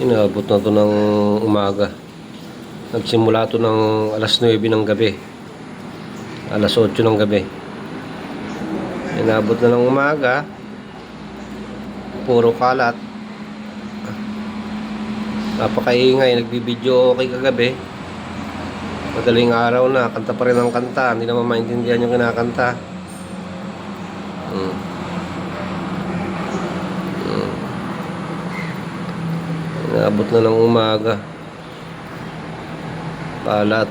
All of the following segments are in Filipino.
Inabot na to ng umaga. Nagsimula to ng alas 9 ng gabi. Alas 8 ng gabi. Inabot na ng umaga. Puro kalat. Napakaingay. Nagbibideo okay kagabi. Madaling araw na. Kanta pa rin ang kanta. Hindi naman maintindihan yung kinakanta. Inabot na ng umaga. Kalat.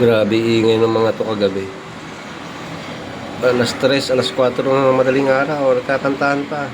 Grabe ingay ng mga to kagabi. Alas 3, alas 4 ng madaling araw, nagkakantahan pa.